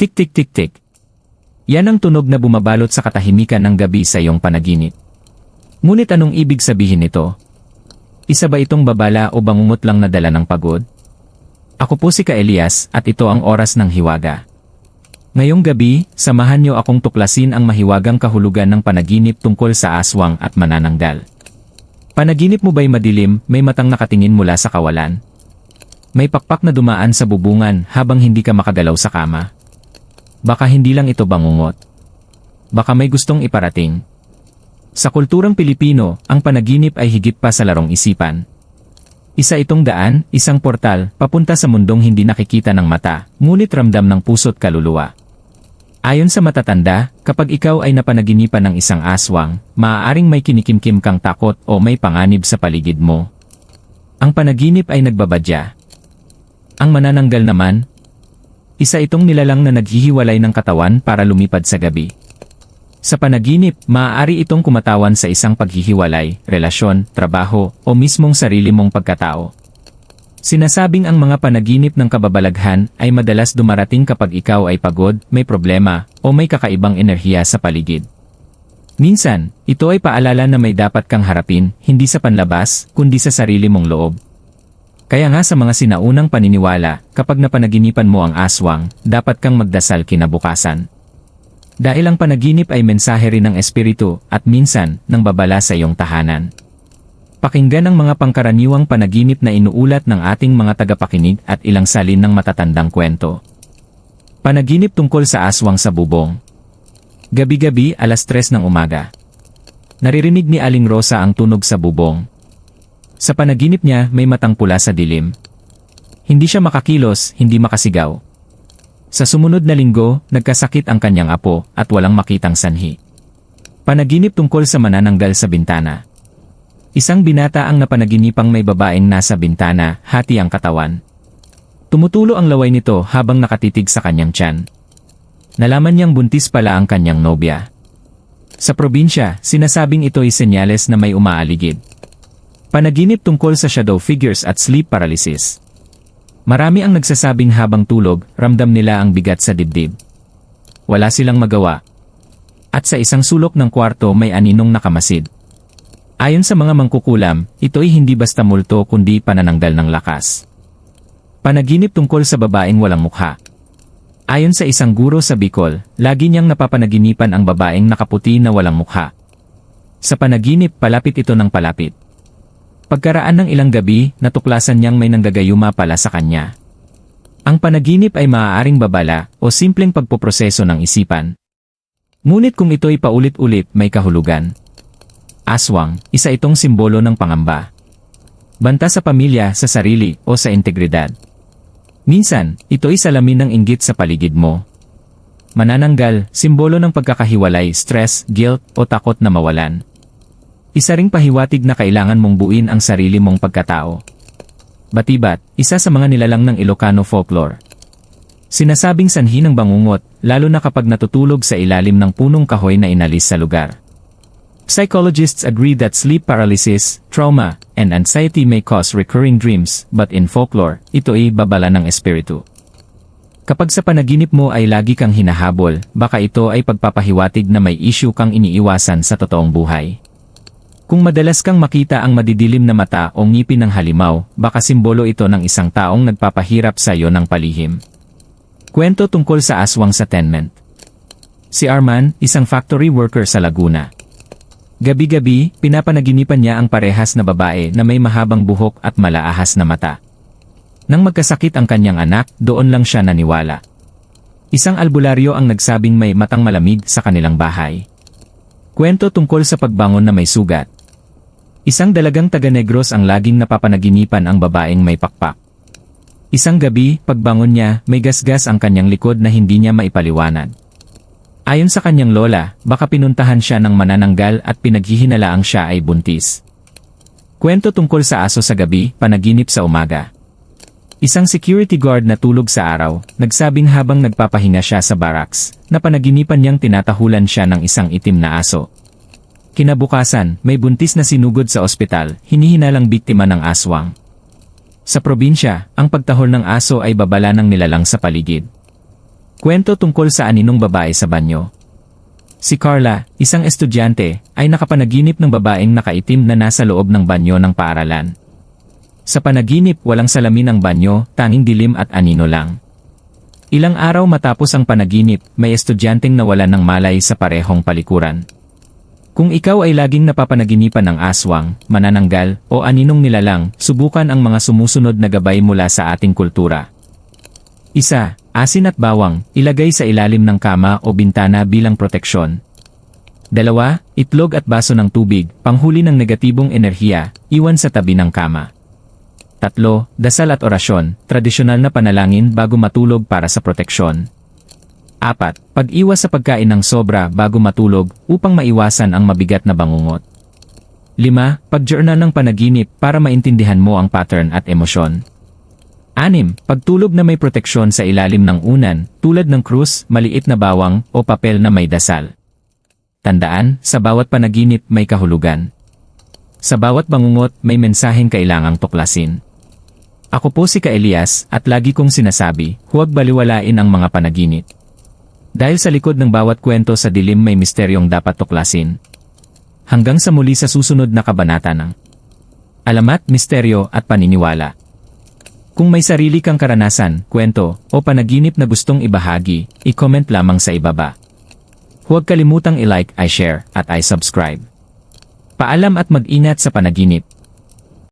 Tik tik tik tik. Yan ang tunog na bumabalot sa katahimikan ng gabi sa iyong panaginip. Ngunit anong ibig sabihin nito? Isa ba itong babala o bangungot lang na dala ng pagod? Ako po si Ka Elias at ito ang oras ng hiwaga. Ngayong gabi, samahan niyo akong tuklasin ang mahiwagang kahulugan ng panaginip tungkol sa aswang at manananggal. Panaginip mo ba'y madilim, may matang nakatingin mula sa kawalan? May pakpak na dumaan sa bubungan habang hindi ka makagalaw sa kama? Baka hindi lang ito bangungot. Baka may gustong iparating. Sa kulturang Pilipino, ang panaginip ay higit pa sa larong isipan. Isa itong daan, isang portal, papunta sa mundong hindi nakikita ng mata, ngunit ramdam ng puso't kaluluwa. Ayon sa matatanda, kapag ikaw ay napanaginipan ng isang aswang, maaaring may kinikimkim kang takot o may panganib sa paligid mo. Ang panaginip ay nagbabadya. Ang manananggal naman, isa itong nilalang na naghihiwalay ng katawan para lumipad sa gabi. Sa panaginip, maaari itong kumatawan sa isang paghihiwalay, relasyon, trabaho, o mismong sarili mong pagkatao. Sinasabing ang mga panaginip ng kababalaghan ay madalas dumarating kapag ikaw ay pagod, may problema, o may kakaibang enerhiya sa paligid. Minsan, ito ay paalala na may dapat kang harapin, hindi sa panlabas, kundi sa sarili mong loob. Kaya nga sa mga sinaunang paniniwala, kapag napanaginipan mo ang aswang, dapat kang magdasal kinabukasan. Dahil ang panaginip ay mensahe rin ng espiritu at minsan, ng babala sa iyong tahanan. Pakinggan ang mga pangkaraniwang panaginip na inuulat ng ating mga tagapakinig at ilang salin ng matatandang kwento. Panaginip tungkol sa aswang sa bubong. Gabi-gabi alas 3 ng umaga. Naririnig ni Aling Rosa ang tunog sa bubong. Sa panaginip niya may matang pula sa dilim. Hindi siya makakilos, hindi makasigaw. Sa sumunod na linggo, nagkasakit ang kanyang apo at walang makitang sanhi. Panaginip tungkol sa manananggal sa bintana. Isang binata ang napanaginipang may babaeng nasa bintana, hati ang katawan. Tumutulo ang laway nito habang nakatitig sa kanyang tiyan. Nalaman niyang buntis pala ang kanyang nobya. Sa probinsya, sinasabing ito ay senyales na may umaaligid. Panaginip tungkol sa shadow figures at sleep paralysis. Marami ang nagsasabing habang tulog, ramdam nila ang bigat sa dibdib. Wala silang magawa. At sa isang sulok ng kwarto may aninong nakamasid. Ayon sa mga mangkukulam, ito ay hindi basta multo kundi panananggal ng lakas. Panaginip tungkol sa babaeng walang mukha. Ayon sa isang guro sa Bicol, lagi niyang napapanaginipan ang babaeng nakaputi na walang mukha. Sa panaginip palapit ito ng palapit. Pagkaraan ng ilang gabi, natuklasan niyang may nanggagayuma pala sa kanya. Ang panaginip ay maaaring babala o simpleng pagpoproseso ng isipan. Ngunit kung ito'y paulit-ulit may kahulugan, Aswang, isa itong simbolo ng pangamba. Banta sa pamilya, sa sarili, o sa integridad. Minsan, ito ay salamin ng inggit sa paligid mo. Manananggal, simbolo ng pagkakahiwalay, stress, guilt, o takot na mawalan. Isa ring pahiwatig na kailangan mong buuin ang sarili mong pagkatao. Batibat, isa sa mga nilalang ng Ilocano folklore. Sinasabing sanhi ng bangungot, lalo na kapag natutulog sa ilalim ng punong kahoy na inalis sa lugar. Psychologists agree that sleep paralysis, trauma, and anxiety may cause recurring dreams, but in folklore, ito ay babala ng espiritu. Kapag sa panaginip mo ay lagi kang hinahabol, baka ito ay pagpapahiwatig na may issue kang iniiwasan sa totoong buhay. Kung madalas kang makita ang madidilim na mata o ngipin ng halimaw, baka simbolo ito ng isang taong nagpapahirap sa iyo ng palihim. Kwento tungkol sa aswang sa tenement. Si Arman, isang factory worker sa Laguna, Gabi-gabi, pinapanaginipan niya ang parehas na babae na may mahabang buhok at malaahas na mata. Nang magkasakit ang kanyang anak, doon lang siya naniwala. Isang albularyo ang nagsabing may matang malamig sa kanilang bahay. Kwento tungkol sa pagbangon na may sugat. Isang dalagang taga-negros ang laging napapanaginipan ang babaeng may pakpak. Isang gabi, pagbangon niya, may gasgas ang kanyang likod na hindi niya maipaliwanag. Ayon sa kanyang lola, baka pinuntahan siya ng manananggal at pinaghihinalaang siya ay buntis. Kwento tungkol sa aso sa gabi, panaginip sa umaga. Isang security guard na tulog sa araw, nagsabing habang nagpapahinga siya sa barracks, na panaginipan niyang tinatahulan siya ng isang itim na aso. Kinabukasan, may buntis na sinugod sa ospital, hinihinalang biktima ng aswang. Sa probinsya, ang pagtahol ng aso ay babala ng nilalang sa paligid. Kwento tungkol sa aninong babae sa banyo. Si Carla, isang estudyante, ay nakapanaginip ng babaeng nakaitim na nasa loob ng banyo ng paaralan. Sa panaginip walang salamin ang banyo, tanging dilim at anino lang. Ilang araw matapos ang panaginip, may estudyanteng nawalan ng malay sa parehong palikuran. Kung ikaw ay laging napapanaginipan ng aswang, manananggal, o aninong nilalang, subukan ang mga sumusunod na gabay mula sa ating kultura. Isa, asin at bawang, ilagay sa ilalim ng kama o bintana bilang proteksyon. Dalawa, itlog at baso ng tubig, panghuli ng negatibong enerhiya, iwan sa tabi ng kama. Tatlo, dasal at orasyon, tradisyonal na panalangin bago matulog para sa proteksyon. Apat, pag-iwas sa pagkain ng sobra bago matulog upang maiwasan ang mabigat na bangungot. Lima, pag-journal ng panaginip para maintindihan mo ang pattern at emosyon. Anim, pagtulog na may proteksyon sa ilalim ng unan, tulad ng krus, maliit na bawang, o papel na may dasal. Tandaan, sa bawat panaginip may kahulugan. Sa bawat bangungot may mensaheng kailangang tuklasin. Ako po si Ka Elias at lagi kong sinasabi, huwag baliwalain ang mga panaginip. Dahil sa likod ng bawat kwento sa dilim may misteryong dapat tuklasin. Hanggang sa muli sa susunod na kabanata ng Alamat, Misteryo at Paniniwala. Kung may sarili kang karanasan, kwento, o panaginip na gustong ibahagi, i-comment lamang sa ibaba. Huwag kalimutang i-like, i-share, at i-subscribe. Paalam at mag-ingat sa panaginip.